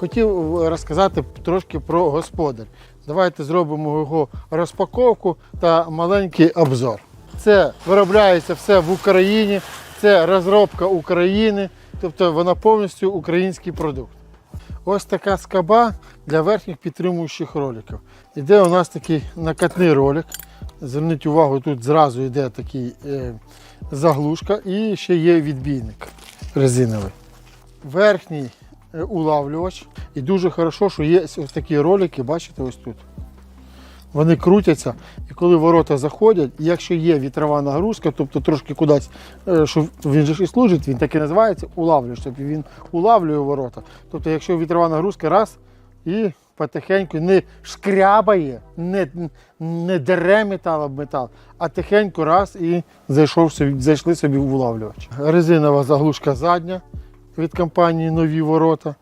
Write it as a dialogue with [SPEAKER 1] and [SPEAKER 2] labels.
[SPEAKER 1] Хотів розказати трошки про господар. Давайте зробимо його розпаковку та маленький обзор. Це виробляється все в Україні, це розробка України, тобто вона повністю український продукт. Ось така скаба для верхніх підтримуючих роликів. Іде у нас такий накатний ролик. Зверніть увагу, тут зразу йде такий е, заглушка і ще є відбійник резиновий. Верхній е, улавлювач. І дуже хорошо, що є ось такі ролики, бачите, ось тут. Вони крутяться, і коли ворота заходять, якщо є вітрова нагрузка, тобто трошки кудись, е, що він же і служить, він так і називається улавлювач, тобто він улавлює ворота. Тобто, якщо вітрова нагрузка раз і потихеньку не шкрябає, не, не дере метал об метал, а тихенько раз і зайшов собі, зайшли собі в улавлювач. Резинова заглушка задня від компанії Нові ворота.